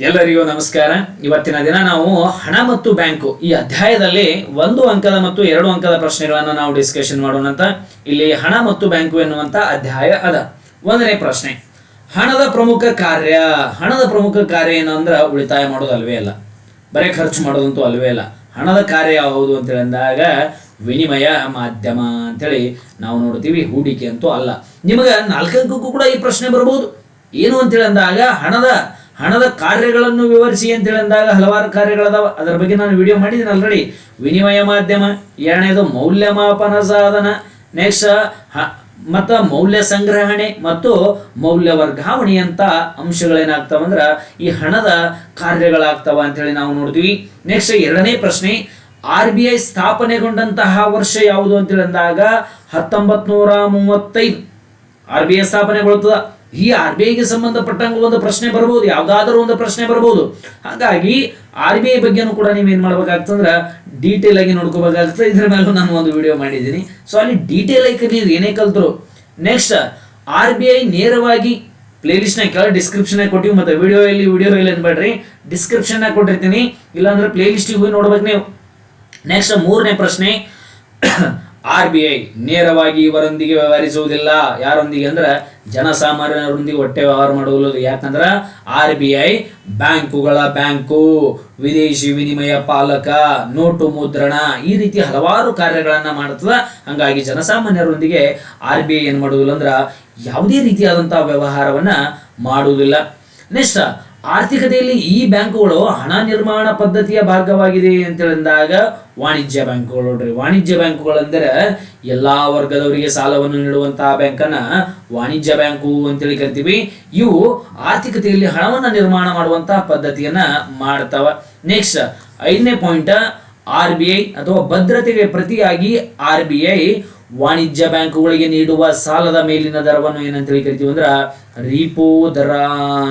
ಎಲ್ಲರಿಗೂ ನಮಸ್ಕಾರ. ಇವತ್ತಿನ ದಿನ ನಾವು ಹಣ ಮತ್ತು ಬ್ಯಾಂಕು ಈ ಅಧ್ಯಾಯದಲ್ಲಿ ಒಂದು ಅಂಕದ ಮತ್ತು ಎರಡು ಅಂಕದ ಪ್ರಶ್ನೆಗಳನ್ನು ನಾವು ಡಿಸ್ಕಷನ್ ಮಾಡೋಣ ಅಂತ. ಇಲ್ಲಿ ಹಣ ಮತ್ತು ಬ್ಯಾಂಕು ಎನ್ನುವಂತ ಅಧ್ಯಾಯ ಅದ. ಒಂದನೇ ಪ್ರಶ್ನೆ, ಹಣದ ಪ್ರಮುಖ ಕಾರ್ಯ, ಹಣದ ಪ್ರಮುಖ ಕಾರ್ಯ ಏನು ಅಂದ್ರೆ ಉಳಿತಾಯ ಮಾಡೋದು ಅಲ್ವೇ ಅಲ್ಲ. ಬರೀ ಖರ್ಚು ಮಾಡೋದಂತೂ ಅಲ್ವೇ ಅಲ್ಲ. ಹಣದ ಕಾರ್ಯ ಯಾವುದು ಅಂತೇಳಿ ಅಂದಾಗ ವಿನಿಮಯ ಮಾಧ್ಯಮ ಅಂತೇಳಿ ನಾವು ನೋಡ್ತೀವಿ. ಹೂಡಿಕೆ ಅಂತೂ ಅಲ್ಲ. ನಿಮಗೆ ನಾಲ್ಕಕ್ಕೂ ಕೂಡ ಈ ಪ್ರಶ್ನೆ ಬರ್ಬೋದು. ಏನು ಅಂತೇಳಿ ಅಂದಾಗ ಹಣದ ಹಣದ ಕಾರ್ಯಗಳನ್ನು ವಿವರಿಸಿ ಅಂತ ಅಂದಾಗ ಹಲವಾರು ಕಾರ್ಯಗಳದಾವ. ಅದರ ಬಗ್ಗೆ ನಾನು ವಿಡಿಯೋ ಮಾಡಿದ್ದೀನಿ ಆಲ್ರೆಡಿ ವಿನಿಮಯ ಮಾಧ್ಯಮ, ಎರಡನೇದು ಮೌಲ್ಯಮಾಪನ ಸಾಧನ ನೆಕ್ಸ್ಟ್ ಮತ್ತು ಮೌಲ್ಯ ಸಂಗ್ರಹಣೆ ಮತ್ತು ಮೌಲ್ಯ ವರ್ಗಾವಣೆ ಅಂತ ಅಂಶಗಳೇನಾಗ್ತಾವಂದ್ರ ಈ ಹಣದ ಕಾರ್ಯಗಳಾಗ್ತಾವ ಅಂತೇಳಿ ನಾವು ನೋಡ್ತೀವಿ. ನೆಕ್ಸ್ಟ್ ಎರಡನೇ ಪ್ರಶ್ನೆ, ಆರ್ ಬಿ ಐ ಸ್ಥಾಪನೆಗೊಂಡಂತಹ ವರ್ಷ ಯಾವುದು ಅಂತೇಳಿ ಅಂದಾಗ ಹತ್ತೊಂಬತ್ ನೂರ ಮೂವತ್ತೈದು. ಆರ್ ಬಿ ಐ ಸ್ಥಾಪನೆಗೊಳ್ತದ ಈ ಆರ್ ಬಿ ಐಗೆ ಸಂಬಂಧಪಟ್ಟಂಗ ಒಂದು ಪ್ರಶ್ನೆ ಬರ್ಬೋದು, ಯಾವುದಾದ್ರೂ ಒಂದು ಪ್ರಶ್ನೆ ಬರ್ಬೋದು. ಹಾಗಾಗಿ ಆರ್ ಬಿ ಐ ಬಗ್ಗೆನೂ ಕೂಡ ನೀವು ಏನ್ ಮಾಡ್ಬೇಕಾಗ್ತಂದ್ರ ಡೀಟೇಲ್ ಆಗಿ ನೋಡ್ಕೋಬೇಕಾಗ್ತದೆ. ಇದ್ರ ಮೇಲೂ ನಾನು ಒಂದು ವಿಡಿಯೋ ಮಾಡಿದ್ದೀನಿ. ಸೊ ಅಲ್ಲಿ ಡೀಟೇಲ್ ಆಗಿ ಕಲಿಯೋದು ಏನೇ ಕಲ್ತರು. ನೆಕ್ಸ್ಟ್ ಆರ್ ಬಿ ಐ ನೇರವಾಗಿ ಪ್ಲೇಲಿಸ್ಟ್ನ ಕೆಳ ಡಿಸ್ಕ್ರಿಪ್ಷನ್ ಕೊಟ್ಟಿವಿ. ಮತ್ತೆ ವಿಡಿಯೋ ಇಲ್ಲಿ ವಿಡಿಯೋ ಇಲ್ಲಿ ಅನ್ಬೇಡ್ರಿ ಡಿಸ್ಕ್ರಿಪ್ಷನ್ ಕೊಟ್ಟಿರ್ತೀನಿ. ಇಲ್ಲಾಂದ್ರೆ ಪ್ಲೇಲಿಸ್ಟಿಗೆ ಹೋಗಿ ನೋಡ್ಬೇಕು ನೀವು. ನೆಕ್ಸ್ಟ್ ಮೂರನೇ ಪ್ರಶ್ನೆ. ಆರ್ ಬಿ ಐ ನೇರವಾಗಿ ಇವರೊಂದಿಗೆ ವ್ಯವಹರಿಸುವುದಿಲ್ಲ. ಯಾರೊಂದಿಗೆ ಅಂದ್ರೆ ಜನಸಾಮಾನ್ಯರೊಂದಿಗೆ ಹೊಟ್ಟೆ ವ್ಯವಹಾರ ಮಾಡುವುದು ಯಾಕಂದ್ರೆ ಆರ್ ಬಿ ಐ ಬ್ಯಾಂಕುಗಳ ಬ್ಯಾಂಕು, ವಿದೇಶಿ ವಿನಿಮಯ ಪಾಲಕ, ನೋಟು ಮುದ್ರಣ ಈ ರೀತಿ ಹಲವಾರು ಕಾರ್ಯಗಳನ್ನ ಮಾಡುತ್ತದೆ. ಹಂಗಾಗಿ ಜನಸಾಮಾನ್ಯರೊಂದಿಗೆ ಆರ್ ಬಿ ಐ ಏನ್ ಮಾಡುವುದಿಲ್ಲ ಅಂದ್ರೆ ಯಾವುದೇ ರೀತಿಯಾದಂತಹ ವ್ಯವಹಾರವನ್ನ ಮಾಡುವುದಿಲ್ಲ. ನೆಕ್ಸ್ಟ್ ಆರ್ಥಿಕತೆಯಲ್ಲಿ ಈ ಬ್ಯಾಂಕುಗಳು ಹಣ ನಿರ್ಮಾಣ ಪದ್ಧತಿಯ ಭಾಗವಾಗಿದೆ ಅಂತ ಹೇಳಿದಾಗ ವಾಣಿಜ್ಯ ಬ್ಯಾಂಕುಗಳು ನೋಡ್ರಿ, ವಾಣಿಜ್ಯ ಬ್ಯಾಂಕುಗಳಂದರೆ ಎಲ್ಲಾ ವರ್ಗದವರಿಗೆ ಸಾಲವನ್ನು ನೀಡುವಂತಹ ಬ್ಯಾಂಕನ್ನ ವಾಣಿಜ್ಯ ಬ್ಯಾಂಕು ಅಂತೇಳಿ ಕರಿತೀವಿ. ಇವು ಆರ್ಥಿಕತೆಯಲ್ಲಿ ಹಣವನ್ನು ನಿರ್ಮಾಣ ಮಾಡುವಂತಹ ಪದ್ಧತಿಯನ್ನ ಮಾಡ್ತಾವ. ನೆಕ್ಸ್ಟ್ ಐದನೇ ಪಾಯಿಂಟ್ ಆರ್ ಬಿ ಐ ಅಥವಾ ಭದ್ರತೆಗೆ ಪ್ರತಿಯಾಗಿ ಆರ್ ಬಿ ವಾಣಿಜ್ಯ ಬ್ಯಾಂಕುಗಳಿಗೆ ನೀಡುವ ಸಾಲದ ಮೇಲಿನ ದರವನ್ನು ಏನಂತೇಳಿ ಕರಿತೀವಿ ಅಂದ್ರೆ ರೀಪೋ ದರ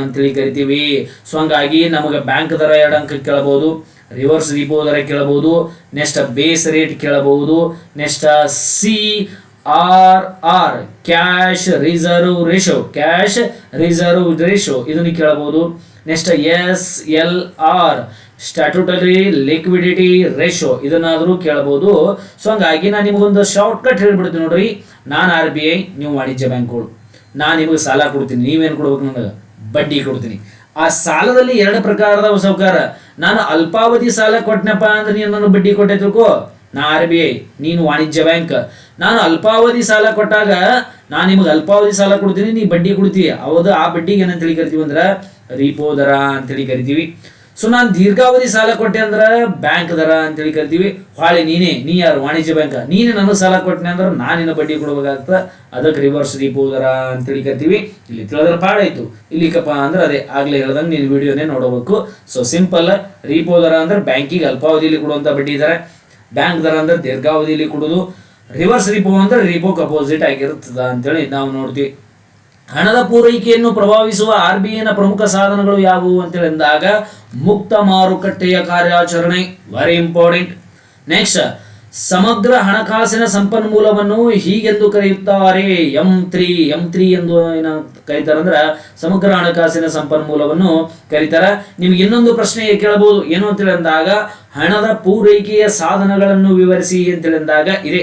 ಅಂತೇಳಿ ಕರಿತೀವಿ ಸೊ ಹಂಗಾಗಿ ನಮಗೆ ಬ್ಯಾಂಕ್ ದರ ಎರಡು ಅಂಕ ಕೇಳಬಹುದು, ರಿವರ್ಸ್ ರಿಪೋ ದರ ಕೇಳಬಹುದು, ನೆಕ್ಸ್ಟ್ ಬೇಸ್ ರೇಟ್ ಕೇಳಬಹುದು, next C R R, cash reserve ratio cash reserve ratio ಇದನ್ನು ಕೇಳಬಹುದು, next S L R statutory liquidity ratio ಇದನ್ನಾದರೂ ಕೇಳಬಹುದು ಸೊ ಹಂಗಾಗಿ ನಾನು ನಿಮಗೊಂದು ಶಾರ್ಟ್ ಕಟ್ ಹೇಳ್ಬಿಡ್ತೀನಿ ನೋಡ್ರಿ. ನಾನು ಆರ್ ಬಿ ಐ ನೀವು ವಾಣಿಜ್ಯ ಬ್ಯಾಂಕ್ಗಳು. ನಾನು ನಿಮಗೆ ಸಾಲ ಕೊಡ್ತೀನಿ. ನೀವೇನು ಕೊಡ್ಬೇಕು ನನಗೆ? ಬಡ್ಡಿ ಕೊಡ್ತೀನಿ. ಆ ಸಾಲದಲ್ಲಿ ಎರಡು ಪ್ರಕಾರದ ಸೌಕಾರ ನಾನು ಅಲ್ಪಾವಧಿ ಸಾಲ ಕೊಟ್ಟನಪ್ಪ ಅಂದ್ರೆ ನೀನು ನನ್ನ ಬಡ್ಡಿ ಕೊಟ್ಟೆ ತಿಳ್ಕೋ. ನಾ ಆರ್ ಬಿ ಐ ನೀನು ವಾಣಿಜ್ಯ ಬ್ಯಾಂಕ್. ನಾನು ಅಲ್ಪಾವಧಿ ಸಾಲ ಕೊಟ್ಟಾಗ ನಾನು ನಿಮಗೆ ಅಲ್ಪಾವಧಿ ಸಾಲ ಕೊಡ್ತೀನಿ, ನೀ ಬಡ್ಡಿ ಕೊಡ್ತೀವಿ ಹೌದು, ಆ ಬಡ್ಡಿಗೆ ಏನಂತೇಳಿ ಕರಿತೀವಿ ಅಂದ್ರೆ ರೀಪೋ ದರ ಅಂತೇಳಿ ಕರಿತೀವಿ. ಸೊ ನಾನು ದೀರ್ಘಾವಧಿ ಸಾಲ ಕೊಟ್ಟೆ ಅಂದ್ರೆ ಬ್ಯಾಂಕ್ ದರ ಅಂತೇಳಿ ಕರಿತೀವಿ. ಹೊಳೆ ನೀನೇ, ನೀ ಯಾರು? ವಾಣಿಜ್ಯ ಬ್ಯಾಂಕ್. ನೀನೇ ನನಗೆ ಸಾಲ ಕೊಟ್ಟನೆ ಅಂದ್ರೆ ನಾನಿನ ಬಡ್ಡಿ ಕೊಡ್ಬೇಕಾಗ್ತದೆ. ಅದಕ್ಕೆ ರಿವರ್ಸ್ ರೀಪೋ ದರ ಅಂತೇಳಿ ಕರಿತೀವಿ. ಇಲ್ಲಿ ತಿಳಿದ್ರೆ ಪಾಡಾಯ್ತು ಇಲ್ಲಿಕಪ್ಪ ಅಂದ್ರೆ ಅದೇ ಆಗ್ಲೇ ಹೇಳ್ದಂಗೆ ನೀನು ವಿಡಿಯೋನೇ ನೋಡಬೇಕು. ಸೊ ಸಿಂಪಲ್ ರೀಪೋ ದರ ಅಂದ್ರೆ ಬ್ಯಾಂಕಿಗೆ ಅಲ್ಪಾವಧಿಯಲ್ಲಿ ಕೊಡುವಂಥ ಬಡ್ಡಿ ದರ. ಬ್ಯಾಂಕ್ ದರ ಅಂದ್ರೆ ದೀರ್ಘಾವಧಿಯಲ್ಲಿ ಕೊಡೋದು. ರಿವರ್ಸ್ ರಿಪೋ ಅಂದ್ರೆ ರಿಪೋಕ್ ಅಪೋಸಿಟ್ ಆಗಿರ್ತದ ಅಂತೇಳಿ ನಾವು ನೋಡ್ತೀವಿ. ಹಣದ ಪೂರೈಕೆಯನ್ನು ಪ್ರಭಾವಿಸುವ ಆರ್ ಬಿ ಐನ ಪ್ರಮುಖ ಸಾಧನಗಳು ಯಾವುವು ಅಂತ ಹೇಳಿದಾಗ ಮುಕ್ತ ಮಾರುಕಟ್ಟೆಯ ಕಾರ್ಯಾಚರಣೆ. ವೆರಿ ಇಂಪಾರ್ಟೆಂಟ್ ನೆಕ್ಸ್ಟ್ ಸಮಗ್ರ ಹಣಕಾಸಿನ ಸಂಪನ್ಮೂಲವನ್ನು ಹೀಗೆಂದು ಕರೆಯುತ್ತಾರೆ. ಎಂ ತ್ರೀ ಎಂ ತ್ರೀ ಎಂದು ಏನ ಕರೀತಾರೆ ಅಂದ್ರೆ ಸಮಗ್ರ ಹಣಕಾಸಿನ ಸಂಪನ್ಮೂಲವನ್ನು ಕರೀತಾರೆ. ನಿಮ್ಗೆ ಇನ್ನೊಂದು ಪ್ರಶ್ನೆ ಕೇಳಬಹುದು. ಏನು ಅಂತ ಅಂದಾಗ ಹಣದ ಪೂರೈಕೆಯ ಸಾಧನಗಳನ್ನು ವಿವರಿಸಿ ಅಂತ ಅಂದಾಗ ಇದೆ.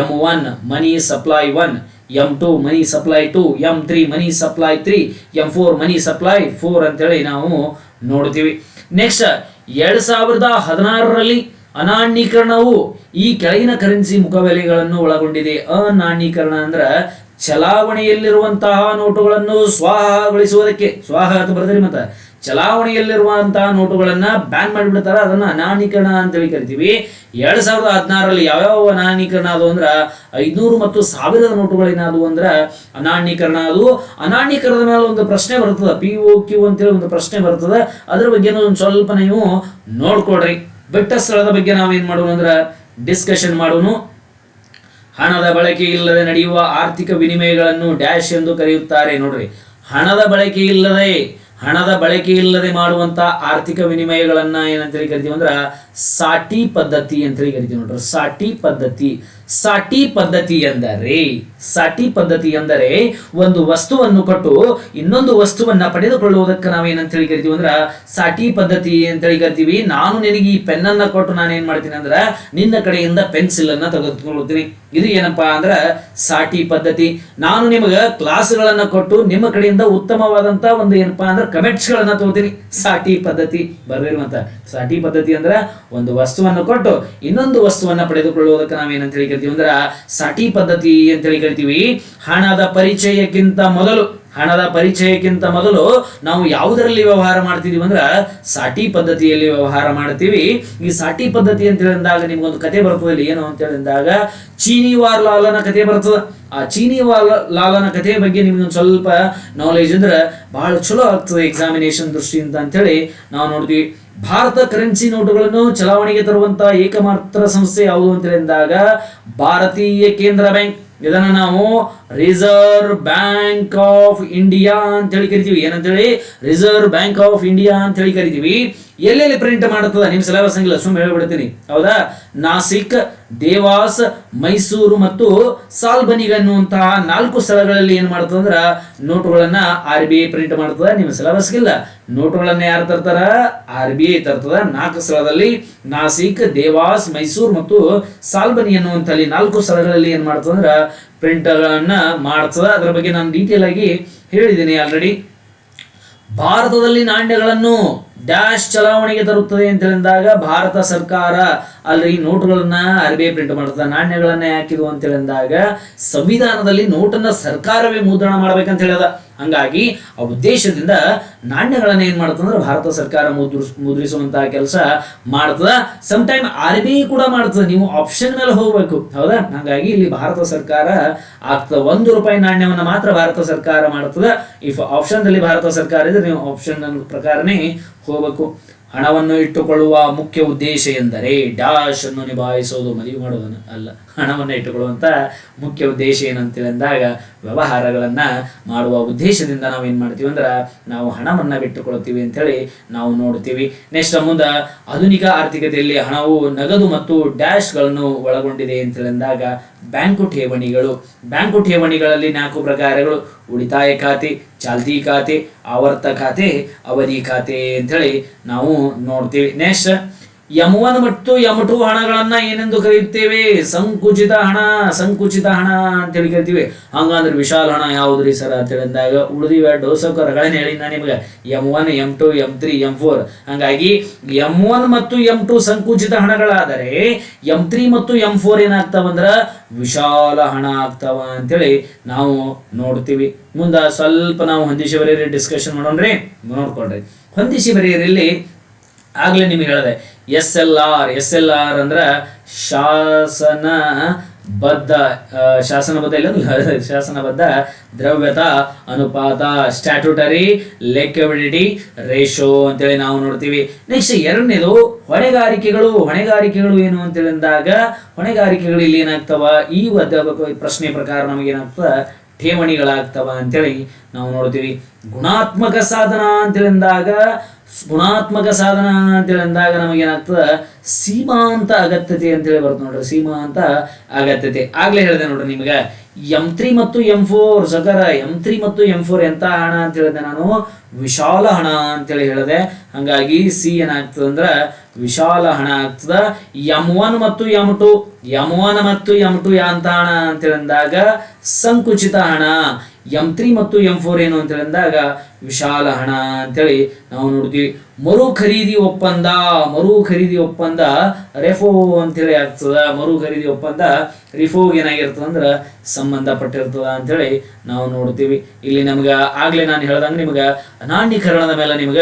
M one money supply one M two money supply two M three money supply three M four money supply four ಅಂತೇಳಿ ನಾವು ನೋಡ್ತೀವಿ. ನೆಕ್ಸ್ಟ್ ಎರಡ್ ಸಾವಿರದ ಹದಿನಾರರಲ್ಲಿ ಅನಾಣ್ಯೀಕರಣವು ಈ ಕೆಳಗಿನ ಕರೆನ್ಸಿ ಮುಖಬೆಲೆಗಳನ್ನು ಒಳಗೊಂಡಿದೆ. ಅನಾಣ್ಯೀಕರಣ ಅಂದ್ರೆ ಚಲಾವಣೆಯಲ್ಲಿರುವಂತಹ ನೋಟುಗಳನ್ನು ಸ್ವಾಹಗೊಳಿಸುವುದಕ್ಕೆ. ಸ್ವಾಹ ಅಂತ ಬರೆದ್ರಿ ಮತ್ತೆ ಚಲಾವಣೆಯಲ್ಲಿರುವಂತಹ ನೋಟುಗಳನ್ನ ಬ್ಯಾನ್ ಮಾಡಿಬಿಡ್ತಾರ ಅದನ್ನ ಅನಾನೀಕರಣ ಅಂತೇಳಿ ಕರಿತೀವಿ. ಎರಡ್ ಸಾವಿರದ ಹದಿನಾರರಲ್ಲಿ ಯಾವ್ಯಾವ ಅನಾನೀಕರಣ ಅದು ಅಂದ್ರ ಐದ್ನೂರು ಮತ್ತು ಸಾವಿರದ ನೋಟುಗಳೇನಾದವು ಅಂದ್ರ ಅನಾನೀಕರಣ ಅದು ಅನಾನೀಕರಣದ ಮೇಲೆ ಒಂದು ಪ್ರಶ್ನೆ ಬರ್ತದ ಪಿ ಒ ಕ್ಯೂ ಅಂತೇಳಿ ಒಂದು ಪ್ರಶ್ನೆ ಬರ್ತದ. ಅದ್ರ ಬಗ್ಗೆ ಒಂದು ಸ್ವಲ್ಪ ನೀವು ನೋಡ್ಕೊಡ್ರಿ ಬೆಟ್ಟ ಸ್ಥಳದ ಬಗ್ಗೆ ನಾವೇನ್ ಮಾಡೋಣ ಅಂದ್ರ ಡಿಸ್ಕಷನ್ ಮಾಡೋನು ಹಣದ ಬಳಕೆ ಇಲ್ಲದೆ ನಡೆಯುವ ಆರ್ಥಿಕ ವಿನಿಮಯಗಳನ್ನು ಡ್ಯಾಶ್ ಎಂದು ಕರೆಯುತ್ತಾರೆ ನೋಡ್ರಿ. ಹಣದ ಬಳಕೆ ಇಲ್ಲದೆ ಹಣದ ಬಳಕೆ ಇಲ್ಲದೆ ಮಾಡುವಂತ ಆರ್ಥಿಕ ವಿನಿಮಯಗಳನ್ನ ಏನಂತೇಳಿ ಕರಿತೀವಿ ಅಂದ್ರ ಸಾಟಿ ಪದ್ಧತಿ ಅಂತ ಹೇಳಿ ಕರಿತೀವಿ ನೋಡ್ರಿ. ಸಾಟಿ ಪದ್ಧತಿ. ಸಾಟಿ ಪದ್ಧತಿ ಎಂದರೆ, ಸಾಟಿ ಪದ್ಧತಿ ಎಂದರೆ ಒಂದು ವಸ್ತುವನ್ನು ಕೊಟ್ಟು ಇನ್ನೊಂದು ವಸ್ತುವನ್ನ ಪಡೆದುಕೊಳ್ಳುವುದಕ್ಕೆ ನಾವೇನಂತ ಹೇಳಿ ಕರಿತೀವಿ ಅಂದ್ರ ಸಾಟಿ ಪದ್ಧತಿ ಅಂತ ಹೇಳಿ ಕರಿತೀವಿ. ನಾನು ನಿನಗೆ ಈ ಪೆನ್ ಅನ್ನ ಕೊಟ್ಟು ನಾನು ಏನ್ ಮಾಡ್ತೀನಿ ಅಂದ್ರ ನಿನ್ನ ಕಡೆಯಿಂದ ಪೆನ್ಸಿಲ್ ಅನ್ನ ತೆಗೆದುಕೊಳ್ಳುತ್ತೀನಿ. ಇದು ಏನಪ್ಪಾ ಅಂದ್ರ ಸಾಟಿ ಪದ್ಧತಿ. ನಾನು ನಿಮಗೆ ಕ್ಲಾಸ್ಗಳನ್ನ ಕೊಟ್ಟು ನಿಮ್ಮ ಕಡೆಯಿಂದ ಉತ್ತಮವಾದಂತ ಒಂದು ಏನಪ್ಪಾ ಅಂದ್ರೆ ಕಮೆಂಟ್ಸ್ ಗಳನ್ನ ತಗೋತೀನಿ. ಸಾಟಿ ಪದ್ಧತಿ. ಬರ್ದಿರುವಂತ ಸಾಟಿ ಪದ್ಧತಿ ಅಂದ್ರ ಒಂದು ವಸ್ತುವನ್ನು ಕೊಟ್ಟು ಇನ್ನೊಂದು ವಸ್ತುವನ್ನ ಪಡೆದುಕೊಳ್ಳುವುದಕ್ಕೆ ನಾವೇನಂತ ಹೇಳಿ ಕರಿತೀವಿ ಅಂದ್ರೆ ಸಾಟಿ ಪದ್ಧತಿ ಅಂತ ಹೇಳಿ ಕರಿತೀವಿ ಹಣದ ಪರಿಚಯಕ್ಕಿಂತ ಮೊದಲು ಹಣದ ಪರಿಚಯಕ್ಕಿಂತ ಮೊದಲು ನಾವು ಯಾವುದರಲ್ಲಿ ವ್ಯವಹಾರ ಮಾಡ್ತಿದೀವಿ ಅಂದ್ರೆ ಸಾಟಿ ಪದ್ಧತಿಯಲ್ಲಿ ವ್ಯವಹಾರ ಮಾಡ್ತೀವಿ. ಈ ಸಾಟಿ ಪದ್ಧತಿ ಅಂತ ಹೇಳಿದಾಗ ನಿಮ್ಗೊಂದು ಕತೆ ಬರ್ತದಲ್ಲಿ ಏನು ಅಂತ ಹೇಳಿದಾಗ ಚೀನಿವಾರ್ ಲಾಲನ ಕತೆ ಬರ್ತದ. ಆ ಚೀನಿವಾರ್ ಲಾಲನ ಕಥೆ ಬಗ್ಗೆ ನಿಮ್ಗೆ ಒಂದು ಸ್ವಲ್ಪ ನಾಲೆಜ್ ಅಂದ್ರೆ ಬಹಳ ಚಲೋ ಆಗ್ತದೆ ಎಕ್ಸಾಮಿನೇಷನ್ ದೃಷ್ಟಿಯಿಂದ ಅಂತೇಳಿ ನಾವು ನೋಡ್ತೀವಿ. ಭಾರತ ಕರೆನ್ಸಿ ನೋಟುಗಳನ್ನು ಚಲಾವಣೆಗೆ ತರುವಂತ ಏಕಮಾತ್ರ ಸಂಸ್ಥೆ ಯಾವುದು ಅಂತ ಹೇಳಿದಾಗ ಭಾರತೀಯ ಕೇಂದ್ರ ಬ್ಯಾಂಕ್. ಇದನ್ನ ನಾವು ರಿಸರ್ವ್ ಬ್ಯಾಂಕ್ ಆಫ್ ಇಂಡಿಯಾ ಅಂತ ಹೇಳಿ ಕರಿತೀವಿ. ಏನಂತೇಳಿ? ರಿಸರ್ವ್ ಬ್ಯಾಂಕ್ ಆಫ್ ಇಂಡಿಯಾ ಅಂತ ಹೇಳಿ ಕರಿತೀವಿ. ಎಲ್ಲೆಲ್ಲಿ ಪ್ರಿಂಟ್ ಮಾಡುತ್ತದ ನಿಮ್ ಸಿಲೆಬಸ್ ಹಂಗಿಲ್ಲ ಸುಮ್ಮನೆ ಹೇಳ್ಬಿಡ್ತೀನಿ. ಹೌದಾ? ನಾಸಿಕ್, ದೇವಾಸ್, ಮೈಸೂರು ಮತ್ತು ಸಾಲ್ಬನಿಗ ಅನ್ನುವಂತಹ ನಾಲ್ಕು ಸ್ಥಳಗಳಲ್ಲಿ ಏನು ಮಾಡ್ತದೆ ಅಂದ್ರೆ ನೋಟುಗಳನ್ನ ಆರ್ ಬಿ ಐ ಪ್ರಿಂಟ್ ಮಾಡ್ತದ. ನಿಮ್ಮ ಸಿಲೆಬಸ್ಗಿಲ್ಲ ನೋಟುಗಳನ್ನ ಯಾರು ತರ್ತಾರ? ಆರ್ ಬಿ ಐ ತರ್ತದ. ನಾಲ್ಕು ಸ್ಥಳದಲ್ಲಿ ನಾಸಿಕ್, ದೇವಾಸ್, ಮೈಸೂರು ಮತ್ತು ಸಾಲ್ಬನಿ ಅನ್ನುವಂಥಲ್ಲಿ ನಾಲ್ಕು ಸ್ಥಳಗಳಲ್ಲಿ ಏನು ಮಾಡ್ತದ ಅಂದ್ರ ಪ್ರಿಂಟ್ಗಳನ್ನ ಮಾಡ್ತದ. ಅದರ ಬಗ್ಗೆ ನಾನು ಡೀಟೇಲ್ ಆಗಿ ಹೇಳಿದ್ದೀನಿ ಆಲ್ರೆಡಿ ಭಾರತದಲ್ಲಿ ನಾಣ್ಯಗಳನ್ನು ಡ್ಯಾಶ್ ಚಲಾವಣೆಗೆ ತರುತ್ತದೆ ಅಂತ ಹೇಳಿದಾಗ ಭಾರತ ಸರ್ಕಾರ ಅಲ್ಲಿ ನೋಟುಗಳನ್ನ ಅರಬಿ ಪ್ರಿಂಟ್ ಮಾಡ್ತದೆ. ನಾಣ್ಯಗಳನ್ನ ಹಾಕಿದ್ವು ಅಂತ ಹೇಳಿದಾಗ ಸಂವಿಧಾನದಲ್ಲಿ ನೋಟನ್ನ ಸರ್ಕಾರವೇ ಮುದ್ರಣ ಮಾಡ್ಬೇಕಂತ ಹೇಳ್ಯದ. ಹಂಗಾಗಿ ಆ ಉದ್ದೇಶದಿಂದ ನಾಣ್ಯಗಳನ್ನ ಏನ್ ಮಾಡ್ತಂದ್ರೆ ಭಾರತ ಸರ್ಕಾರ ಮುದ್ರಿಸ್ ಮುದ್ರಿಸುವಂತಹ ಕೆಲಸ ಮಾಡ್ತದ. ಸಮ್ ಟೈಮ್ ಆರ್ ಕೂಡ ಮಾಡ್ತದೆ. ನೀವು ಆಪ್ಷನ್ ಮೇಲೆ ಹೋಗ್ಬೇಕು. ಹೌದಾ? ಹಂಗಾಗಿ ಇಲ್ಲಿ ಭಾರತ ಸರ್ಕಾರ ಆಗ್ತದ. ಒಂದು ರೂಪಾಯಿ ನಾಣ್ಯವನ್ನ ಮಾತ್ರ ಭಾರತ ಸರ್ಕಾರ ಮಾಡ್ತದ. ಇಫ್ ಆಪ್ಷನ್ ದಲ್ಲಿ ಭಾರತ ಸರ್ಕಾರ ಇದ್ರೆ ನೀವು ಆಪ್ಷನ್ ಪ್ರಕಾರನೇ ಹೋಗಬೇಕು. ಹಣವನ್ನು ಇಟ್ಟುಕೊಳ್ಳುವ ಮುಖ್ಯ ಉದ್ದೇಶ ಎಂದರೆ ಡ್ಯಾಶ್ ಅನ್ನು ನಿಭಾಯಿಸೋದು, ಮದುವೆ ಮಾಡೋದನ್ನು ಅಲ್ಲ. ಹಣವನ್ನು ಇಟ್ಟುಕೊಳ್ಳುವಂತ ಮುಖ್ಯ ಉದ್ದೇಶ ಏನಂತೇಳಿದಾಗ ವ್ಯವಹಾರಗಳನ್ನು ಮಾಡುವ ಉದ್ದೇಶದಿಂದ ನಾವು ಏನು ಮಾಡ್ತೀವಿ ಅಂದ್ರೆ, ನಾವು ಹಣವನ್ನು ಬಿಟ್ಟುಕೊಳ್ಳುತ್ತೀವಿ ಅಂತೇಳಿ ನಾವು ನೋಡ್ತೀವಿ. ನೆಕ್ಸ್ಟ್ ಮುಂದೆ ಆಧುನಿಕ ಆರ್ಥಿಕತೆಯಲ್ಲಿ ಹಣವು ನಗದು ಮತ್ತು ಡ್ಯಾಶ್ಗಳನ್ನು ಒಳಗೊಂಡಿದೆ ಅಂತೇಳಿದಾಗ ಬ್ಯಾಂಕು ಠೇವಣಿಗಳು. ಬ್ಯಾಂಕು ಠೇವಣಿಗಳಲ್ಲಿ ನಾಲ್ಕು ಪ್ರಕಾರಗಳು. ಉಳಿತಾಯ ಖಾತೆ, ಚಾಲ್ತಿ ಖಾತೆ, ಆವರ್ತ ಖಾತೆ, ಅವಧಿ ಖಾತೆ ಅಂತೇಳಿ ನಾವು ನೋಡ್ತೀವಿ. ನೆಕ್ಸ್ಟ್ ಎಂ ಮತ್ತು ಎಂ ಟು ಹಣಗಳನ್ನ ಏನೆಂದು ಕರೆಯುತ್ತೇವೆ? ಸಂಕುಚಿತ ಹಣ ಸಂಕುಚಿತ ಹಣ ಅಂತ ಹೇಳಿ ಕರಿತೀವಿ. ಹಂಗಂದ್ರೆ ವಿಶಾಲ ಹಣ ಯಾವ್ದ್ರಿ ಸರ್ ಅಂತ ಹೇಳಿದಾಗ ಉಳಿದಿವೆ ಡೋಸಕರಗಳನ್ನ ಹೇಳಿ ನಾನು ನಿಮಗೆ. M one M two M three M four ಹಂಗಾಗಿ ಎಂ ಒನ್ ಮತ್ತು ಎಂ ಟು ಸಂಕುಚಿತ ಹಣಗಳಾದರೆ ಎಂ ತ್ರೀ ಮತ್ತು ಎಂ ಫೋರ್ ಏನಾಗ್ತಾವಂದ್ರ ವಿಶಾಲ ಹಣ ಆಗ್ತಾವ ಅಂತೇಳಿ ನಾವು ನೋಡ್ತೀವಿ. ಮುಂದ ಸ್ವಲ್ಪ ನಾವು ಹೊಂದಿಸಿ ಬರೆಯರಿ ಡಿಸ್ಕಷನ್ ಮಾಡೋಣ್ರಿ. ನೋಡ್ಕೊಳ್ರಿ ಹೊಂದಿಸಿ ಬರೆಯರಲ್ಲಿ ಆಗ್ಲೇ ನಿಮಗೆ ಹೇಳಿದೆ, S L R, S L R ಅಂದ್ರ ಶಾಸನ ಬದ್ಧ ಶಾಸನಬದ್ಧ ಇಲ್ಲ ಶಾಸನಬದ್ಧ ದ್ರವ್ಯತಾ ಅನುಪಾತ ಸ್ಟ್ಯಾಟ್ಯೂಟರಿ ಲೆಕ್ಕಬಿಲಿಟಿ ರೇಷೋ ಅಂತೇಳಿ ನಾವು ನೋಡ್ತೀವಿ. ನೆಕ್ಸ್ಟ್ ಎರಡನೇದು, ಹೊಣೆಗಾರಿಕೆಗಳು ಹೊಣೆಗಾರಿಕೆಗಳು ಏನು ಅಂತೇಳಿದಾಗ, ಹೊಣೆಗಾರಿಕೆಗಳು ಇಲ್ಲಿ ಏನಾಗ್ತವ? ಈ ಪ್ರಶ್ನೆ ಪ್ರಕಾರ ನಮಗೆ ಏನಾಗ್ತದ? ಠೇವಣಿಗಳಾಗ್ತವ ಅಂತೇಳಿ ನಾವು ನೋಡ್ತೀವಿ. ಗುಣಾತ್ಮಕ ಸಾಧನ ಅಂತೇಳಿದಾಗ ಗುಣಾತ್ಮಕ ಸಾಧನ ಅಂತೇಳಿದಾಗ ನಮಗೇನಾಗ್ತದ? ಸೀಮಾಂತ ಅಗತ್ಯತೆ ಅಂತೇಳಿ ಬರುತ್ತೆ ನೋಡ್ರಿ. ಸೀಮಾಂತ ಅಗತ್ಯತೆ. ಆಗ್ಲೇ ಹೇಳಿದೆ ನೋಡ್ರಿ ನಿಮಗೆ. ಎಂ ತ್ರೀ ಮತ್ತು ಎಂ ಫೋರ್ ಸಕರ ಎಂ ತ್ರೀ ಮತ್ತು ಎಂ ಫೋರ್ ಎಂತ ಹಣ ಅಂತ ಹೇಳಿದೆ ನಾನು? ವಿಶಾಲ ಹಣ ಅಂತೇಳಿ ಹೇಳಿದೆ. ಹಂಗಾಗಿ ಸಿ ಏನಾಗ್ತದೆ ಅಂದ್ರ ವಿಶಾಲ ಹಣ ಆಗ್ತದ. ಎಂ ಒನ್ ಮತ್ತು ಎಂ ಟು ಎಂ ಒನ್ ಮತ್ತು ಎಂ ಟು ಯಾಂತ ಹಣ ಅಂತ ಅಂದಾಗ ಸಂಕುಚಿತ ಹಣ. ಎಂ ತ್ರೀ ಮತ್ತು ಎಂ ಫೋರ್ ಏನು ಅಂತ ಅಂದಾಗ ವಿಶಾಲ ಹಣ ಅಂತೇಳಿ ನಾವು ನೋಡ್ತೀವಿ. ಮರು ಖರೀದಿ ಒಪ್ಪಂದ, ಮರು ಖರೀದಿ ಒಪ್ಪಂದ ರೆಫೋ ಅಂತೇಳಿ ಆಗ್ತದ. ಮರು ಖರೀದಿ ಒಪ್ಪಂದ ರಿಫೋಗೆ ಏನಾಗಿರ್ತದ ಅಂದ್ರ ಸಂಬಂಧಪಟ್ಟಿರ್ತದ ಅಂತೇಳಿ ನಾವು ನೋಡ್ತೀವಿ. ಇಲ್ಲಿ ನಮ್ಗೆ ಆಗ್ಲೇ ನಾನು ಹೇಳ್ದಂಗೆ ನಿಮ್ಗೆ ಅನಾಣ್ಯೀಕರಣದ ಮೇಲೆ ನಿಮ್ಗ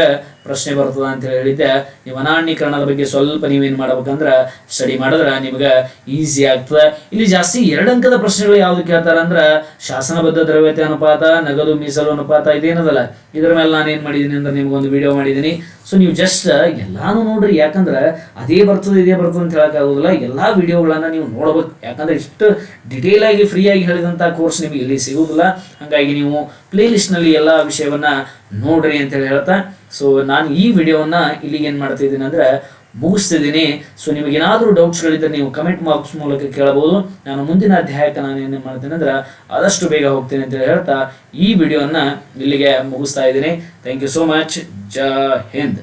ಪ್ರಶ್ನೆ ಬರ್ತದ ಅಂತ ಹೇಳಿ ಹೇಳಿದ್ದೆ. ನೀವು ಅನಾಣ್ಯೀಕರಣದ ಬಗ್ಗೆ ಸ್ವಲ್ಪ ನೀವೇನು ಮಾಡ್ಬೇಕಂದ್ರೆ ಸ್ಟಡಿ ಮಾಡಿದ್ರೆ ನಿಮಗೆ ಈಸಿ ಆಗ್ತದೆ. ಇಲ್ಲಿ ಜಾಸ್ತಿ ಎರಡು ಅಂಕದ ಪ್ರಶ್ನೆಗಳು ಯಾವ್ದು ಕೇಳ್ತಾರೆ ಅಂದ್ರೆ ಶಾಸನಬದ್ಧ ದ್ರವ್ಯತೆ ಅನುಪಾತ, ನಗದು ಮೀಸಲು ಅನುಪಾತ ಇದೇನದಲ್ಲ. ಇದ್ರ ಮೇಲೆ ನಾನು ಏನು ಮಾಡಿದ್ದೀನಿ ಅಂದ್ರೆ ನಿಮ್ಗೊಂದು ವಿಡಿಯೋ ಮಾಡಿದ್ದೀನಿ ಸೊ ನೀವು ಜಸ್ಟ್ ಎಲ್ಲಾನು ನೋಡ್ರಿ, ಯಾಕಂದ್ರೆ ಅದೇ ಬರ್ತದೆ, ಇದೇ ಬರ್ತದೆ ಅಂತ ಹೇಳಕ್ ಆಗೋದಿಲ್ಲ. ಎಲ್ಲಾ ವಿಡಿಯೋಗಳನ್ನ ನೀವು ನೋಡ್ಬೇಕು. ಯಾಕಂದ್ರೆ ಇಷ್ಟು ಡಿಟೇಲ್ ಆಗಿ ಫ್ರೀ ಆಗಿ ಹೇಳಿದಂತ ಕೋರ್ಸ್ ನಿಮಗೆ ಇಲ್ಲಿ ಸಿಗುವುದಿಲ್ಲ ಹಂಗಾಗಿ ನೀವು ಪ್ಲೇ ನಲ್ಲಿ ಎಲ್ಲ ವಿಷಯವನ್ನ ನೋಡ್ರಿ ಅಂತ ಹೇಳಿ ಹೇಳ್ತಾ ಸೊ ನಾನು ಈ ವಿಡಿಯೋವನ್ನ ಇಲ್ಲಿಗೆ ಏನ್ ಮಾಡ್ತಾ ಇದ್ದೀನಿ ಅಂದ್ರೆ ಮುಗಿಸ್ತಿದ್ದೀನಿ ಸೊ ನಿಮಗೇನಾದರೂ ಡೌಟ್ಸ್ಗಳಿದ್ದರೆ ನೀವು ಕಮೆಂಟ್ ಬಾಕ್ಸ್ ಮೂಲಕ ಕೇಳಬಹುದು. ನಾನು ಮುಂದಿನ ಅಧ್ಯಾಯಕ್ಕೆ ನಾನು ಏನು ಮಾಡ್ತೀನಿ ಅಂದ್ರೆ ಆದಷ್ಟು ಬೇಗ ಹೋಗ್ತೀನಿ ಅಂತ ಹೇಳ್ತಾ, ಈ ವಿಡಿಯೋನ ಇಲ್ಲಿಗೆ ಮುಗಿಸ್ತಾ ಇದ್ದೀನಿ. ಥ್ಯಾಂಕ್ ಯು ಸೋ ಮಚ್ ಜಾ ಹಿಂದ್.